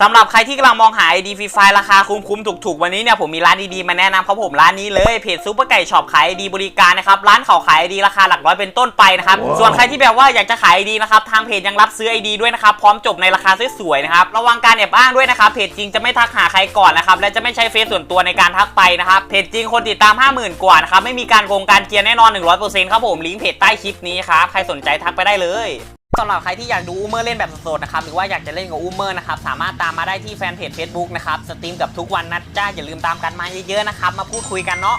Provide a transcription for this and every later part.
สำหรับใครที่กำลังมองหา ID ฟรีไฟราคาคุ้มๆถูกๆ วันนี้เนี่ยผมมีร้านดีๆมาแนะนำครับผมร้านนี้เลยเพจซูเปอร์ไก่ช็อปขาย ID บริการนะครับร้านเขาขาย ID ราคาหลักร้อยเป็นต้นไปนะครับส่วนใครที่แบบว่าอยากจะขาย ID นะครับทางเพจยังรับซื้อ ID ด้วยนะครับพร้อมจบในราคาสวยๆนะครับระวังการแอบอ้างด้วยนะครับเพจจริงจะไม่ทักหาใครก่อนนะครับและจะไม่ใช้เฟซส่วนตัวในการทักไปนะครับเพจจริงคนติดตาม 50,000 กว่านะครับไม่มีการโกงการเกียร์แน่นอน100%ครับผมลิงก์เพจใต้คลิปนี้ครับใครสนใจทักไปได้เลย สำหรับใครที่อยากดูอูเมอร์เล่นแบบสดๆนะครับหรือว่าอยากจะเล่นกับอูเมอร์นะครับสามารถตามมาได้ที่แฟนเพจ Facebook นะครับสตรีมกับทุกวันนะจ้าอย่าลืมตามกันมาเยอะๆนะครับมาพูดคุยกันเนาะ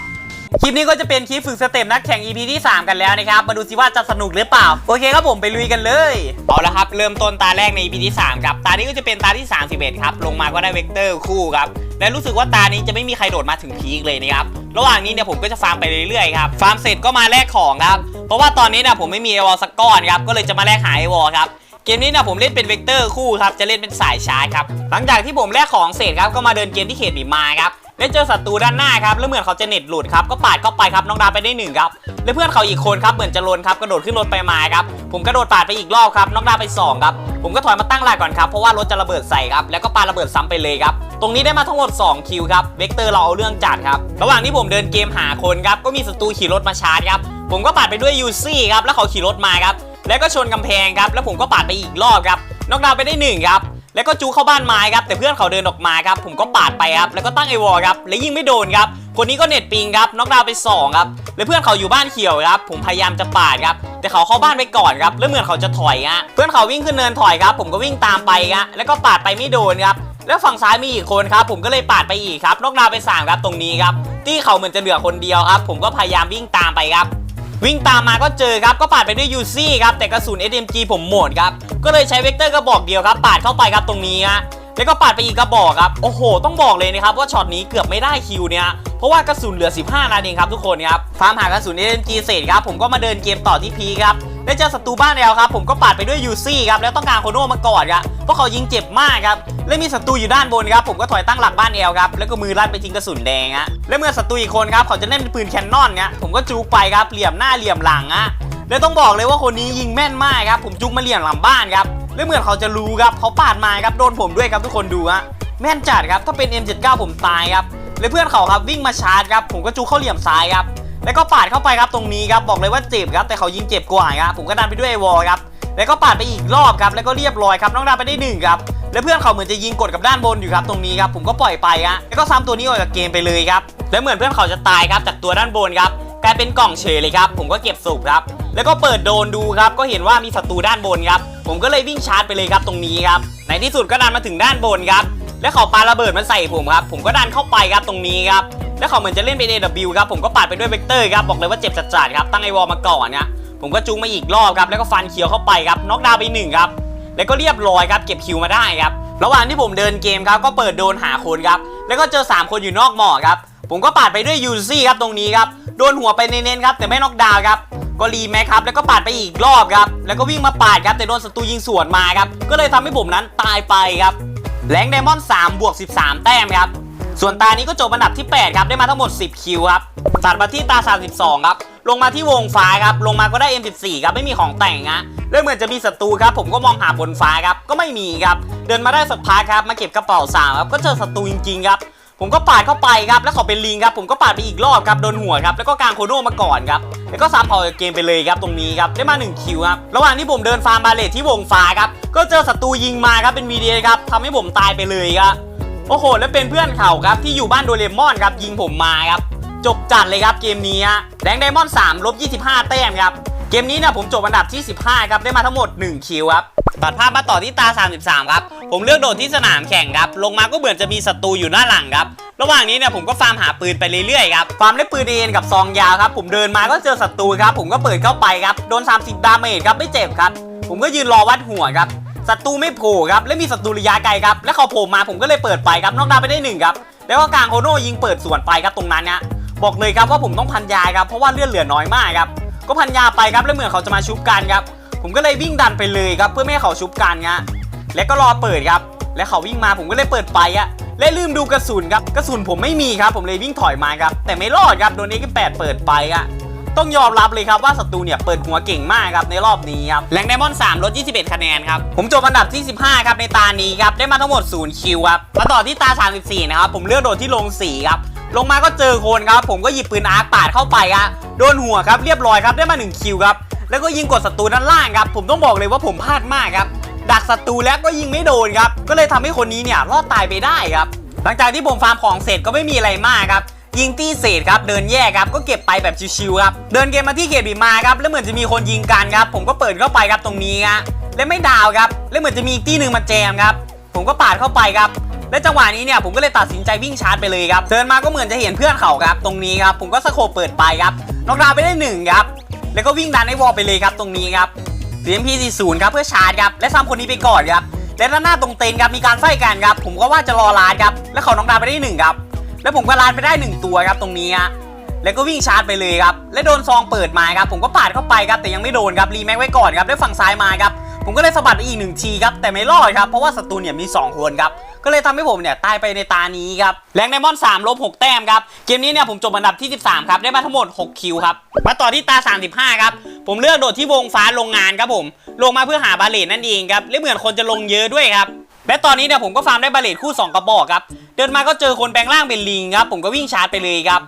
คลิปนี้ก็จะเป็นคลิปฝึกสเต็ปนักแข่ง EP ที่ 3 กันแล้วนะครับ มาดูสิว่าจะสนุกหรือเปล่า โอเคครับผมไปลุยกันเลย เอาละครับ เริ่มต้นตาแรกใน EP ที่ 3 ครับ ตานี้ก็จะเป็นตาที่ 31 ครับ ลงมาก็ได้เวกเตอร์คู่ครับ และรู้สึกว่าตานี้จะไม่มีใครโดดมาถึงพีคเลยนะครับระหว่างนี้เนี่ยผมก็จะฟาร์มไปเรื่อยๆครับ ฟาร์มเสร็จก็มาแลกของครับ เพราะว่าตอนนี้เนี่ยผมไม่มีเอวอลสักก้อนครับ ก็เลยจะมาแลกหาเอวอลครับ เกมนี้นะผมเล่นเป็นเวกเตอร์คู่ครับ จะเล่นเป็นสายชาร์จครับ หลังจากที่ผมแลกของเสร็จครับ ก็มาเดินเกมที่เขตบีมาครับ แล้เจอศัตรูด้านหน้าครับแล้วเหมือนเขาจะเน็ตหลุดครับก็ปาดเข้าไปครับน้องดาไปได้หนึ่งครับแล้วเพื่อนเขาอีกคนครับเหมือนจะลนครับกระโดดขึ้นรถไปมาครับผมกระโดดปาดไปอีกรอบครับน้องดาไปสองครับผมก็ถอยมาตั้งหลักก่อนครับเพราะว่ารถจะระเบิดใส่ครับแล้วก็ปาระเบิดซ้ำไปเลยครับตรงนี้ได้มาทั้งหมด 2 คิวครับเวกเตอร์เราเอาเรื่องจัดครับระหว่างที่ผมเดินเกมหาคนครับก็มีศัตรูขี่รถมาชาร์จครับผมก็ปาดไปด้วยยูซี่ครับแล้วเขาขี่รถมาครับแล้วก็ชนกำแพงครับแล้วผมก็ปาดไปอีกรอบครับน็อกดาวไปได้หนึ่งครับ แล้วก็จูเข้าบ้านไม้ครับแต่เพื่อนเขาเดินออกมาครับผมก็ปาดไปครับแล้วก็ตั้งไอวอลครับและยิงไม่โดนครับคนนี้ก็เน็ตปิงครับน็อกดาวไปสองครับแล้วเพื่อนเขาอยู่บ้านเขียวครับผมพยายามจะปาดครับแต่เขาเข้าบ้านไปก่อนครับแล้วเหมือนเขาจะถอยฮะเพื่อนเขาวิ่งขึ้นเนินถอยครับผมก็วิ่งตามไปครับแล้วก็ปาดไปไม่โดนครับแล้วฝั่งซ้ายมีอีกคนครับผมก็เลยปาดไปอีกครับนอกดาวไปสามครับตรงนี้ครับที่เขาเหมือนจะเหลือคนเดียวครับผมก็พยายามวิ่งตามไปครับ วิ่งตามมาก็เจอครับก็ปาดไปด้วยยูซี่ครับแต่กระสุน SMG ผมหมดครับก็เลยใช้เวกเตอร์กระบอกเดียวครับปาดเข้าไปครับตรงนี้ฮะแล้วก็ปาดไปอีกกระบอกครับโอ้โห ต้องบอกเลยนะครับว่าช็อตนี้เกือบไม่ได้คิวเนี่ยเพราะว่ากระสุนเหลือ 15นัดเองครับทุกคนครับฟาร์มหากระสุน SMG เสร็จครับผมก็มาเดินเกมต่อที่พีครับ ได้เจอศัตรูบ้านแล้วครับผมก็ปาดไปด้วยยูซี่ครับแล้วต้องการโคโน่มาก่อนครับเพราะเขายิงเจ็บมากครับและมีศัตรูอยู่ด้านบนครับผมก็ถอยตั้งหลักบ้านแอลครับแล้วก็มือลั่นไปทิ้งกระสุนแดงฮะและเมื่อศัตรูอีกคนครับเขาจะเล่นเป็นปืนแคนนอนเนี่ยผมก็จูกไปครับเหลี่ยมหน้าเหลี่ยมหลังฮะแล้วต้องบอกเลยว่าคนนี้ยิงแม่นมากครับผมจุกมาเหลี่ยมหลังบ้านครับแล้วเหมือนเขาจะรู้ครับเขาปาดมาครับโดนผมด้วยครับทุกคนดูฮะแม่นจัดครับถ้าเป็น M79 ผมตายครับแล้วเพื่อนเขาครับวิ่งมาชาร์จครับผมก็จุกเข้าเหลี่ยมซ้ายครับ แล้วก็ปาดเข้าไปครับตรงนี้ครับบอกเลยว่าเจ็บครับแต่เขายิงเจ็บกว่าครับผมก็ดันไปด้วยไอวอลครับแล้วก็ปาดไปอีกรอบครับแล้วก็เรียบร้อยครับน้องดาไปได้หนึ่งครับแล้วเพื่อนเขาเหมือนจะยิงกดกับด้านบนอยู่ครับตรงนี้ครับผมก็ปล่อยไปฮะแล้วก็ซ้ำตัวนี้ออกจากเกมไปเลยครับแล้วเหมือนเพื่อนเขาจะตายครับจากตัวด้านบนครับกลายเป็นกล่องเฉยเลยครับผมก็เก็บสูบครับแล้วก็เปิดโดนดูครับก็เห็นว่ามีศัตรูด้านบนครับผมก็เลยวิ่งชาร์จไปเลยครับตรงนี้ครับในที่สุดก็ดันมาถึงด้านบนครับแล้วเขาปาระเบิดมาใส่ผมครับผมก็ดันเข้าไปครับตรงนี้ครับ แล้วเขาเหมือนจะเล่นเป็น AW ครับผมก็ปาดไปด้วยเวกเตอร์ครับบอกเลยว่าเจ็บจัดๆครับตั้งไอวอลมาก่อนนะผมก็จูงมาอีกรอบครับแล้วก็ฟันเขียวเข้าไปครับน็อกดาวน์ไปหนึ่งครับแล้วก็เรียบร้อยครับเก็บคิวมาได้ครับระหว่างที่ผมเดินเกมครับก็เปิดโดนหาคนครับแล้วก็เจอ 3 คนอยู่นอกหมอครับผมก็ปาดไปด้วยยูซี่ครับตรงนี้ครับโดนหัวไปเน้นๆครับแต่ไม่น็อกดาวน์ครับก็รีแม็กครับแล้วก็ปาดไปอีกรอบครับแล้วก็วิ่งมาปาดครับแต่โดนศัตรูยิงสวนมาครับก็เลยทำให้ผมนั้นตายไปครับแรงไดมอนด์3บวก13 แต้มครับ ส่วนตานี้ก็จบอันดับที่ 8 ครับ ได้มาทั้งหมด 10 คิวครับตัดมาที่ตา 32 ครับ ลงมาที่วงฟ้าครับ ลงมาก็ได้ M14 ครับ ไม่มีของแต่งฮะแล้วเหมือนจะมีศัตรูครับ ผมก็มองหาบนฟ้าครับ ก็ไม่มีครับ เดินมาได้สักพักครับ มาเก็บกระเป๋าสามครับ ก็เจอศัตรูจริงๆครับ ผมก็ปาดเข้าไปครับ แล้วเขาเป็นลิงครับ ผมก็ปาดไปอีกรอบครับ โดนหัวครับ แล้วก็กางโคโน่มาก่อนครับ แล้วก็ซ้ำออกจากเกมไปเลยครับ ตรงนี้ครับ ได้มา1คิวครับ ระหว่างที่ผมเดินฟาร์มบาเลตที่วงฟ้าครับ ก็เจอศัตรูยิงมาครับ เป็นวีดีครับทำให้ผมตายไปเลยครับ โอ้โห แล้วเป็นเพื่อนเขาครับที่อยู่บ้านโดเรมอนครับยิงผมมาครับ จบจัดเลยครับเกมนี้ฮะแดงไดมอนด์3ลบ25 แต้มครับ เกมนี้เนี่ยผมจบอันดับที่ 15 ครับ ได้มาทั้งหมด 1 คิวครับ ตัดภาพมาต่อที่ตา 33 ครับ ผมเลือกโดดที่สนามแข่งครับ ลงมาก็เหมือนจะมีศัตรูอยู่หน้าหลังครับ ระหว่างนี้เนี่ยผมก็ฟาร์มหาปืนไปเรื่อยๆครับ ฟาร์มได้ปืนเอ็นกับซองยาวครับ ผมเดินมาก็เจอศัตรูครับ ผมก็เปิดเข้าไปครับ โดน 30 ดาเมจครับ ไม่เจ็บครับ ผมก็ยืนรอวัดหัวครับ ศัตรูไม่โผล่ครับและมีศัตรูระยะไกลครับแล้วเขาโผล่มาผมก็เลยเปิดไปครับนอกดาวไปได้หนึ่งครับแล้วก็กลางโคโน่ยิงเปิดสวนไปครับตรงนั้นเนี่ยบอกเลยครับว่าผมต้องพันยาครับเพราะว่าเลือดเหลือน้อยมากครับก็พันยาไปครับแล้วเหมือนเขาจะมาชุบกันครับผมก็เลยวิ่งดันไปเลยครับเพื่อไม่ให้เขาชุบกันฮะแล้วก็รอเปิดครับ แล้วเขาวิ่งมาผมก็เลยเปิดไปอะและลืมดูกระสุนครับกระสุนผมไม่มีครับ ผมเลยวิ่งถอยมาครับแต่ไม่รอดครับโดน X8 เปิดไปอะ ต้องยอมรับเลยครับว่าศัตรูเนี่ยเปิดหัวเก่งมากครับในรอบนี้ครับแรงไดมอนด์3ลด21 คะแนนครับผมจบอันดับที่ 15 ครับในตานี้ครับได้มาทั้งหมด 0 คิวครับมาต่อที่ตา 34 นะครับผมเลือกโดดที่ลง4ครับลงมาก็เจอโคนครับ ผมก็หยิบปืนอาร์คปาดเข้าไปครับโดนหัวครับเรียบร้อยครับได้มา 1 คิวครับแล้วก็ยิงกดศัตรูด้านล่างครับผมต้องบอกเลยว่าผมพลาดมากครับดักศัตรูแล้วก็ยิงไม่โดนครับก็เลยทำให้คนนี้เนี่ยรอดตายไปได้ครับหลังจากที่ผมฟาร์มของเสร็จก็ไม่มีอะไรมากครับ ยิงตี้เศษครับเดินแยกครับก็เก็บไปแบบชิวๆครับเดินเกมมาที่เขตบีมาครับแล้วเหมือนจะมีคนยิงกันครับผมก็เปิดเข้าไปครับตรงนี้ฮะและไม่ดาวครับแล้วเหมือนจะมีอีกตี้หนึ่งมาแจมครับผมก็ปาดเข้าไปครับและจังหวะนี้เนี่ยผมก็เลยตัดสินใจวิ่งชาร์จไปเลยครับเดินมาก็เหมือนจะเห็นเพื่อนเขาครับตรงนี้ครับผมก็สโคปเปิดไปครับน็อกดาวไปได้หนึ่งครับแล้วก็วิ่งดันให้วอลไปเลยครับตรงนี้ครับเสียง P40 ครับเพื่อชาร์จครับและซ้ำคนนี้ไปก่อนครับและด้านหน้าตรงเต็นครับมีการไฟกันครับผมก็ว่าจะรอลาดครับแล้วเขาน้องดาวไปได้หนึ่งครับ แล้วผมก็ลาดไปได้หนึ่งตัวครับตรงนี้ฮะแล้วก็วิ่งชาร์จไปเลยครับ และโดนซองเปิดมาครับ ผมก็ปาดเข้าไปครับ แต่ยังไม่โดนครับรีแม็กไว้ก่อนครับด้วยฝั่งซ้ายมาครับ ผมก็เลยสะบัดอีกหนึ่งทีครับ แต่ไม่รอดครับ เพราะว่าศัตรูเนี่ยมี 2 คนครับ ก็เลยทำให้ผมเนี่ยตายไปในตานี้ครับ แรงไดมอนด์3ลบ6แต้มครับ เกมนี้เนี่ยผมจบอันดับที่ 13 ครับ ได้มาทั้งหมด 6 คิวครับ มาต่อที่ตา 35 ครับ ผมเลือกโดดที่วงฟ้าโรงงานครับผม ลงมาเพื่อหาบาเลตนั่นเองครับ และเหมือนคนจะลงเยอะด้วยครับ และตอนนี้เนี่ยผมก็ฟาร์มได้บาเลตคู่ 2 กระบอกครับ เดินมาก็เจอคนแปลงร่างเป็นลิงครับ ผมก็วิ่งชาร์จไปเลยครับ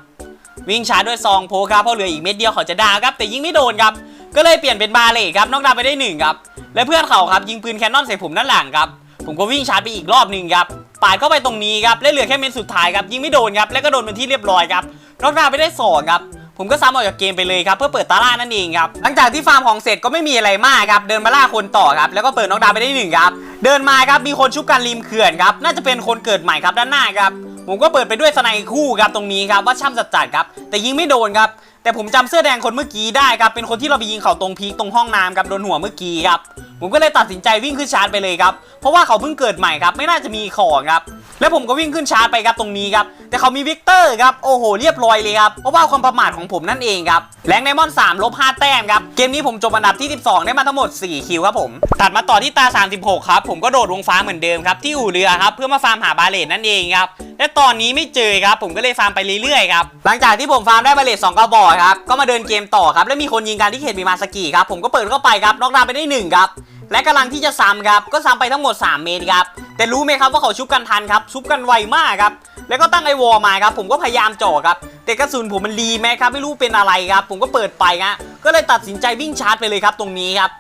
วิ่งชาร์จด้วยซองโพครับเพราะเหลืออีกเม็ดเดียวเขาจะดาครับแต่ยิงไม่โดนครับ ก็เลยเปลี่ยนเป็นบาเลตครับนอกดาไปได้หนึ่งครับ และเพื่อนเขาครับยิงปืนแคนนอนใส่ผมด้านหลังครับ ผมก็วิ่งชาร์จไปอีกรอบหนึ่งครับ ปาดเข้าไปตรงนี้ครับและเหลือแค่เม็ดสุดท้ายครับยิงไม่โดนครับและก็โดนเป็นที่เรียบร้อยครับนอกดาไปได้สองครับ ผมก็ซ้ำออกจากเกมไปเลยครับเพื่อเปิดตาล่านั่นเองครับหลังจากที่ฟาร์มของเสร็จก็ไม่มีอะไรมากครับเดินมาล่าคนต่อครับแล้วก็เปิดน็อกดาวไปได้หนึ่งครับเดินมาครับมีคนชุบกันริมเขื่อนครับน่าจะเป็นคนเกิดใหม่ครับด้านหน้าครับผมก็เปิดไปด้วยสไนคู่ครับตรงนี้ครับว่าช่ำจัดจัดครับแต่ยิงไม่โดนครับแต่ผมจำเสื้อแดงคนเมื่อกี้ได้ครับ เป็นคนที่เราไปยิงเขาตรงพีคตรงห้องน้ำครับโดนหัวเมื่อกี้ครับ ผมก็เลยตัดสินใจวิ่งขึ้นชาร์จไปเลยครับ เพราะว่าเขาเพิ่งเกิดใหม่ครับ ไม่น่าจะมีของครับ แล้วผมก็วิ่งขึ้นชาร์จไปครับตรงนี้ครับ แต่เขามีวิกเตอร์ครับ โอ้โห เรียบร้อยเลยครับ เพราะว่าความประมาทของผมนั่นเองครับแรงไดมอนด์3ลบ5แต้มครับ เกมนี้ผมจบอันดับที่ 12 ได้มาทั้งหมด 4 คิวครับผม ตัดมาต่อที่ตา 36 ครับ ผมก็โดดวงฟ้าเหมือนเดิมครับที่อู่เรือครับเพื่อมาฟาร์มหาบาเลตนั่นเองครับ และตอนนี้ไม่เจอครับ ผมก็เลยฟาร์มไปเรื่อยๆครับ หลังจากที่ผมฟาร์มได้บาเลต2กระบอกครับ ก็มาเดินเกมต่อครับ แล้วมีคนยิงกันที่เขตมีมาสกิครับ ผมก็เปิดเข้าไปครับ น็อกดาวน์ไปได้หนึ่งครับ และกำลังที่จะซ้ำครับ ก็ซ้ำไปทั้งหมด 3 เมตรครับ แต่รู้ไหมครับว่าเขาชุบกันทันครับ ชุบกันไวมากครับ แล้วก็ตั้งไอวอลมาครับ ผมก็พยายามจ่อครับ แต่กระสุนผมมันรีแม็กครับ ไม่รู้เป็นอะไรครับ ผมก็เปิดไปฮะ ก็เลยตัดสินใจวิ่งชาร์จไปเลยครับ ตรงนี้ครับ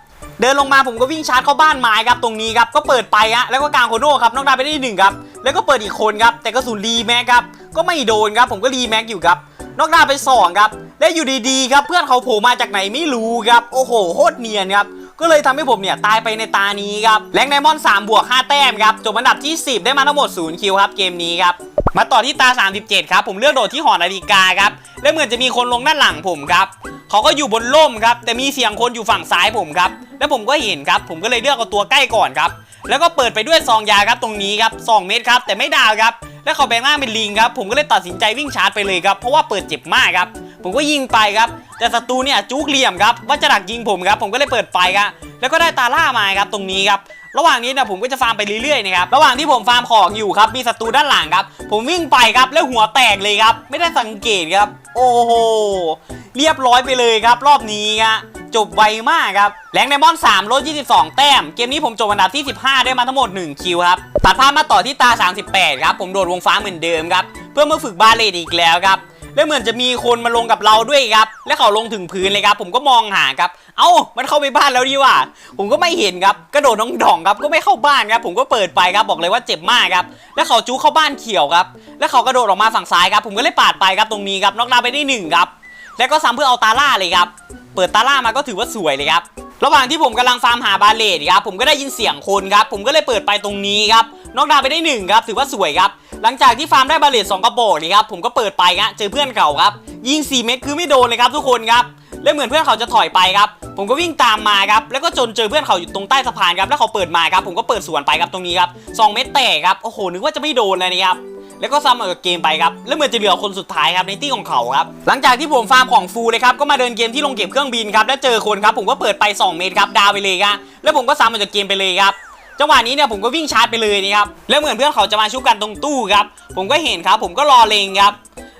เดินลงมาผมก็วิ่งชาร์จเข้าบ้านไม้ครับ ตรงนี้ครับ ก็เปิดไปฮะ แล้วก็กลางโคโน่ครับน้องดาวไปได้หนึ่งครับ แล้วก็เปิดอีกคนครับ แต่กระสุนรีแม็กครับ ก็ไม่โดนครับ ผมก็รีแม็กอยู่ครับ นอกดาวไปสองครับ และอยู่ดีๆครับเพื่อนเขาโผล่มาจากไหนไม่รู้ครับ โอ้โหโคตรเนียนครับก็เลยทำให้ผมเนี่ยตายไปในตานี้ครับแรงไดมอนด์3บวก 5 แต้มครับจบอันดับที่ 10 ได้มาทั้งหมด 0 คิวครับเกมนี้ครับ มาต่อที่ตา 37 ครับผมเลือกโดดที่หอนาฬิกาครับ และเหมือนจะมีคนลงด้านหลังผมครับเขาก็อยู่บนร่มครับแต่มีเสียงคนอยู่ฝั่งซ้ายผมครับแล้วผมก็เห็นครับ ผมก็เลยเลือกเอาตัวใกล้ก่อนครับแล้วก็เปิดไปด้วยซองยาครับตรงนี้ครับ2เม็ดครับแต่ไม่ดาวครับ แล้วเขาแบงล่างเป็นลิงครับ ผมก็เลยตัดสินใจวิ่งชาร์จไปเลยครับ เพราะว่าเปิดเจ็บมากครับ ผมก็ยิงไปครับ แต่ศัตรูเนี่ยจุกเหลี่ยมครับ ว่าจะดักยิงผมครับ ผมก็เลยเปิดไฟครับ แล้วก็ได้ตาล่ามาครับตรงนี้ครับระหว่างนี้นะผมก็จะฟาร์มไปเรื่อยๆนะครับ ระหว่างที่ผมฟาร์มของอยู่ครับ มีศัตรูด้านหลังครับ ผมวิ่งไปครับแล้วหัวแตกเลยครับ ไม่ได้สังเกตครับ โอ้โห เรียบร้อยไปเลยครับ รอบนี้ครับ จบไวมากครับแรงไดมอนด์3ลด22 แต้ม เกมนี้ผมจบอันดับที่ 15 ได้มาทั้งหมด 1 คิวครับ ตัดภาพมาต่อที่ตา 38 ครับ ผมโดดวงฟ้าเหมือนเดิมครับ เพื่อมาฝึกบาเลตอีกแล้วครับ แล้วเหมือนจะมีคนมาลงกับเราด้วยครับ และเขาลงถึงพื้นเลยครับ ผมก็มองหาครับ เอ้า มันเข้าไปบ้านแล้วดีว่า ผมก็ไม่เห็นครับ กระโดดน้องดองครับ ก็ไม่เข้าบ้านครับ ผมก็เปิดไปครับ บอกเลยว่าเจ็บมากครับ แล้วเขาจู้เข้าบ้านเขียวครับ แล้วเขากระโดดออกมาฝั่งซ้ายครับ ผมก็เลยปาดไปครับตรงนี้ครับ น็อกดาวน์ไปได้หนึ่งครับ แล้วก็ซ้ำเพื่อเอาตาล่าเลยครับ เปิดตาล่ามาก็ถือว่าสวยเลยครับระหว่างที่ผมกำลังฟาร์มหาบาเลตครับผมก็ได้ยินเสียงคนครับผมก็เลยเปิดไปตรงนี้ครับน็อกดาวไปได้หนึ่งครับถือว่าสวยครับหลังจากที่ฟาร์มได้บาเลตสองกระบอกนี่ครับผมก็เปิดไปครับเจอเพื่อนเขาครับยิง 4 เม็ดคือไม่โดนเลยครับทุกคนครับแล้วเหมือนเพื่อนเขาจะถอยไปครับผมก็วิ่งตามมาครับแล้วก็จนเจอเพื่อนเขาอยู่ตรงใต้สะพานครับแล้วเขาเปิดมาครับผมก็เปิดสวนไปครับตรงนี้ครับสองเม็ดแตกครับโอ้โหนึกว่าจะไม่โดนเลยนะครับ แล้วก็ซ้ำออกจากเกมไปครับ แล้วเหมือนจะเหลือคนสุดท้ายครับในตี้ของเขาครับ หลังจากที่ผมฟาร์มของฟูเลยครับ ก็มาเดินเกมที่ลงเก็บเครื่องบินครับ แล้วเจอคนครับ ผมก็เปิดไป 2 เมตรครับ ดาวไปเลยครับ แล้วผมก็ซ้ำออกจากเกมไปเลยครับ จังหวะนี้เนี่ยผมก็วิ่งชาร์จไปเลยนะครับ แล้วเหมือนเพื่อนเขาจะมาชุบกันตรงตู้ครับ ผมก็เห็นครับ ผมก็รอเลงครับ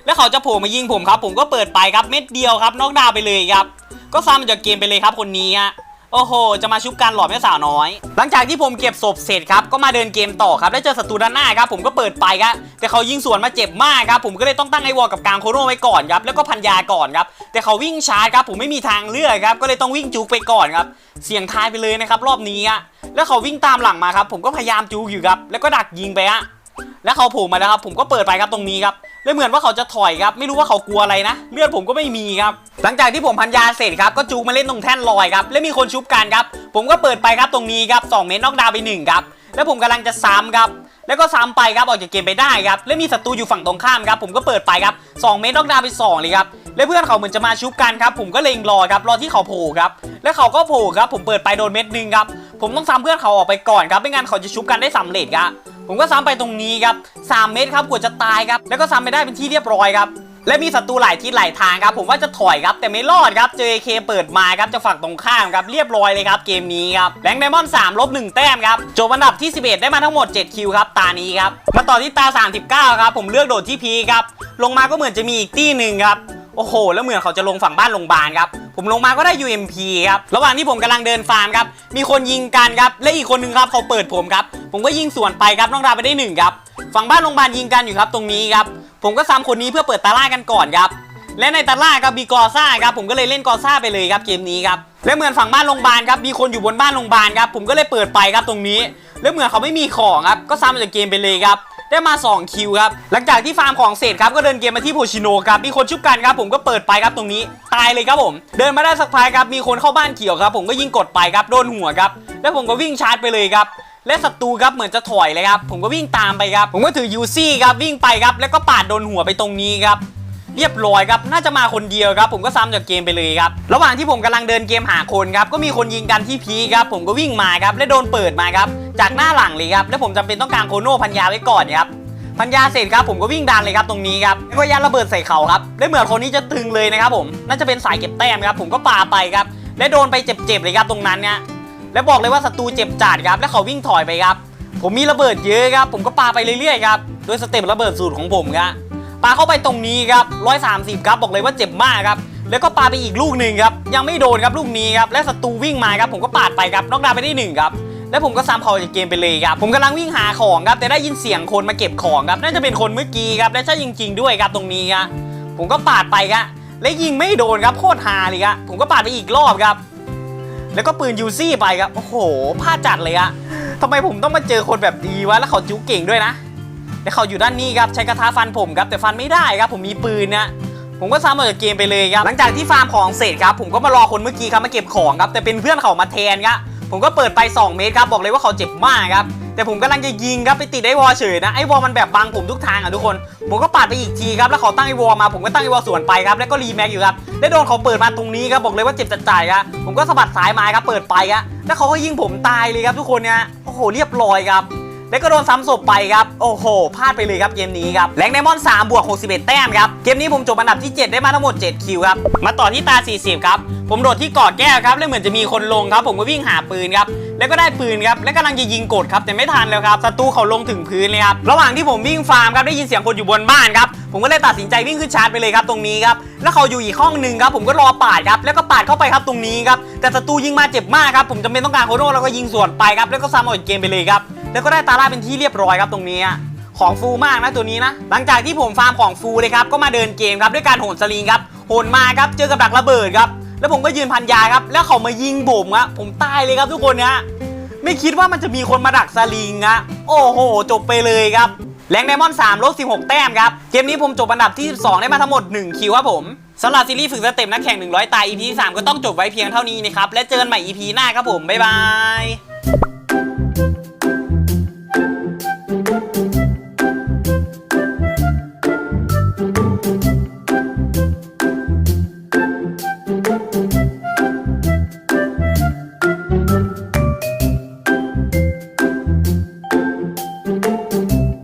แล้วเขาจะโผล่มายิงผมครับ ผมก็เปิดไปครับ เม็ดเดียวครับนอกดาวไปเลยครับ ก็ซ้ำออกจากเกมไปเลยครับคนนี้ฮะ โอ้โห จะมาชุบกันหลอดแม่สาวน้อย หลังจากที่ผมเก็บศพเสร็จครับ ก็มาเดินเกมต่อครับแล้เจอศัตรูด้านหน้าครับ ผมก็เปิดไปครับ แต่เขายิงสวนมาเจ็บมากครับ ผมก็เลยต้องตั้งไอวอลกับกลางโคโนไว้ก่อนครับ แล้วก็พันยาก่อนครับ แต่เขาวิ่งชาร์จครับ ผมไม่มีทางเลือกครับ ก็เลยต้องวิ่งจุกไปก่อนครับ เสี่ยงทายไปเลยนะครับรอบนี้อะแล้วเขาวิ่งตามหลังมาครับ ผมก็พยายามจูกอยู่ครับ แล้วก็ดักยิงไปฮะ แล้วเขาโผล่มาแล้วครับผมก็เปิดไปครับตรงนี้ครับแล้วเหมือนว่าเขาจะถอยครับ ไม่รู้ว่าเขากลัวอะไรนะ เลือดผมก็ไม่มีครับ หลังจากที่ผมพันยาเสร็จครับก็จูงมาเล่นตรงแท่นลอยครับแล้วมีคนชุบกันครับ ผมก็เปิดไปครับตรงนี้ครับ2เมตรนอกดาวน์ไป1ครับแล้วผมกำลังจะซ้ำครับแล้วก็ซ้ำไปครับออกจากเกมไปได้ครับแล้วมีศัตรูอยู่ฝั่งตรงข้ามครับผมก็เปิดไปครับ2เมตรนอกดาวไป2เลยครับแล้วเพื่อนเขาเหมือนจะมาชุบกันครับผมก็เล็งรอครับรอที่เขาโผล่ครับแล้วเขาก็โผล่ครับผมเปิดไปโดนเม็ดหนึงครับผมต้องซ้ำเพื่อนเขาออกไปก่อนครับไม่งั้นเขาจะชุบกันได้สำเร็จครับ ผมก็ซ้ำไปตรงนี้ครับ3เมตรครับกว่าจะตายครับแล้วก็ซ้ำไปได้เป็นที่เรียบร้อยครับและมีศัตรูหลายทิศหลายทางครับผมว่าจะถอยครับแต่ไม่รอดครับเจอ AK เปิดมาครับจะฝั่งตรงข้ามครับเรียบร้อยเลยครับเกมนี้ครับแรงไดมอนด์3ลบ1แต้มครับจบอันดับที่ 11 ได้มาทั้งหมด 7 คิวครับตานี้ครับมาต่อที่ตา 39 ครับผมเลือกโดดที่พีครับลงมาก็เหมือนจะมีอีกตี้หนึ่งครับ อ้โห แล้วเหมือนเขาจะลงฝั่งบ้านโรงพยาบาลครับ ผมลงมาก็ได้ UMP ครับ ระหว่างที่ผมกำลังเดินฟาร์มครับ มีคนยิงกันครับ และอีกคนนึงครับเขาเปิดผมครับ ผมก็ยิงสวนไปครับ น้องดาไปได้หนึ่งครับ ฝั่งบ้านโรงพยาบาลยิงกันอยู่ครับตรงนี้ครับ ผมก็ซ้ำคนนี้เพื่อเปิดตาล่ากันก่อนครับ และในตาล่าครับมีกอซ่าครับ ผมก็เลยเล่นกอซ่าไปเลยครับเกมนี้ครับ และเหมือนฝั่งบ้านโรงพยาบาลครับ มีคนอยู่บนบ้านโรงพยาบาลครับ ผมก็เลยเปิดไปครับตรงนี้ แล้วเหมือนเขาไม่มีของครับ ก็ซ้ำจากเกมไปเลยครับ ได้มา 2 คิวครับ หลังจากที่ฟาร์มของเสร็จครับก็เดินเกมมาที่โพชิโนครับ มีคนชุบกันครับ ผมก็เปิดไปครับตรงนี้ตายเลยครับผม เดินมาได้สักพักครับ มีคนเข้าบ้านเขียวครับ ผมก็ยิงกดไปครับ โดนหัวครับ แล้วผมก็วิ่งชาร์จไปเลยครับและศัตรูครับเหมือนจะถอยเลยครับ ผมก็วิ่งตามไปครับ ผมก็ถือยูซี่ครับวิ่งไปครับ แล้วก็ปาดโดนหัวไปตรงนี้ครับเรียบร้อยครับน่าจะมาคนเดียวครับ ผมก็ซ้ำจากเกมไปเลยครับระหว่างที่ผมกำลังเดินเกมหาคนครับก็มีคนยิงกันที่พีคครับผมก็วิ่งมาครับและโดนเปิดมาครับ จากหน้าหลังเลยครับ แล้วผมจำเป็นต้องการโคโน่พันยาไว้ก่อนครับพันยาเสร็จครับผมก็วิ่งดันเลยครับตรงนี้ครับแล้วก็ยัดระเบิดใส่เขาครับและเหมือนคนนี้จะตึงเลยนะครับผมน่าจะเป็นสายเก็บแต้มครับผมก็ปาไปครับและโดนไปเจ็บๆเลยครับตรงนั้นเนี่ยและบอกเลยว่าศัตรูเจ็บจัดครับ และเขาวิ่งถอยไปครับ ผมมีระเบิดเยอะครับ ผมก็ปาไปเรื่อยๆครับโดยสเต็ประเบิดสูตรของผมครับปาเข้าไปตรงนี้ครับ130ครับบอกเลยว่าเจ็บมากครับแล้วก็ปาไปอีกลูกหนึ่งครับยังไม่โดนครับลูกนี้ครับและศัตรูวิ่งมาครับผมก็ปาดไปครับน็อกดาวไปได้หนึ่งครับ แล้วผมก็ซ้ำเขาจากเกมไปเลยครับ ผมกำลังวิ่งหาของครับ แต่ได้ยินเสียงคนมาเก็บของครับ น่าจะเป็นคนเมื่อกี้ครับ และใช่จริง ๆ ด้วยครับตรงนี้ครับผมก็ปาดไปครับและยิงไม่โดนครับโคตรฮาเลยครับผมก็ปาดไปอีกรอบครับ แล้วก็ปืนยูซี่ไปครับ โอ้โหพลาดจัดเลยอะทำไมผมต้องมาเจอคนแบบดีวะ แล้วเขาจุกเก่งด้วยนะแล้วเขาอยู่ด้านนี้ครับ ใช้กระทะฟันผมครับ แต่ฟันไม่ได้ครับ ผมมีปืนนะผมก็ซ้ำออกจากเกมไปเลยครับ หลังจากที่ฟาร์มของเสร็จครับ ผมก็มารอคนเมื่อกี้ครับมาเก็บของครับ แต่เป็นเพื่อนเขามาแทนครับ ผมก็เปิดไป 2 เมตรครับบอกเลยว่าเขาเจ็บมากครับแต่ผมกำลังจะยิงครับไปติดไอ้วอลเฉยนะไอ้วอลมันแบบบังผมทุกทางอะทุกคนผมก็ปาดไปอีกทีครับแล้วเขาตั้งไอ้วอลมาผมก็ตั้งไอ้วอลสวนไปครับแล้วก็รีแม็กอยู่ครับแล้วโดนเขาเปิดมาตรงนี้ครับบอกเลยว่าเจ็บจัดจ่ายครับผมก็สะบัดสายไม้ครับเปิดไปครับแล้วเขาก็ยิงผมตายเลยครับทุกคนเนี่ยโอ้โหเรียบร้อยครับ แล้วก็โดนซ้ำศพไปครับ โอ้โหพลาดไปเลยครับเกมนี้ครับแรงไดมอนด์3บวก61 แต้มครับ เกมนี้ผมจบอันดับที่ 7 ได้มาทั้งหมด 7 คิวครับ มาต่อที่ตา 40 ครับ ผมโดดที่กาะแก้วครับ แล้วเหมือนจะมีคนลงครับ ผมก็วิ่งหาปืนครับ แล้วก็ได้ปืนครับ แล้วกำลังจะยิงกดครับ แต่ไม่ทันแล้วครับ ศัตรูเขาลงถึงพื้นเลยครับ ระหว่างที่ผมวิ่งฟาร์มครับ ได้ยินเสียงคนอยู่บนบ้านครับ ผมก็เลยตัดสินใจวิ่งขึ้นชาร์จไปเลยครับตรงนี้ครับ แล้วเขาอยู่อีกห้องหนึ่งครับ ผมก็รอปาดครับ แล้วก็ปาดเข้าไปครับตรงนี้ครับ แต่ศัตรูยิงมาเจ็บมากครับ ผมจำเป็นต้องการโคโน่แล้วก็ยิงสวนไปครับ แล้วก็ซ้ำออกเกมไปเลยครับ แล้วก็ได้ตาล่าเป็นที่เรียบร้อยครับตรงนี้อะของฟูมากนะตัวนี้นะ หลังจากที่ผมฟาร์มของฟูเลยครับก็มาเดินเกมครับด้วยการโหนสลิงครับโหนมาครับเจอกับดักระเบิดครับแล้วผมก็ยืนพันยาครับแล้วเขามายิงผมอะผมตายเลยครับทุกคนนะไม่คิดว่ามันจะมีคนมาดักสลิงอะโอ้โห จบไปเลยครับแรงไดมอนด์3ลบ16 แต้มครับ เกมนี้ผมจบอันดับที่ 12 ได้มาทั้งหมด 1 คิวครับผมสำหรับซีรีส์ฝึกสเต็ปนักแข่ง 100 ตาย EP 3 ก็ต้องจบไว้เพียงเท่านี้นะครับ และเจอกันใหม่ EP หน้าครับผม บ๊ายบาย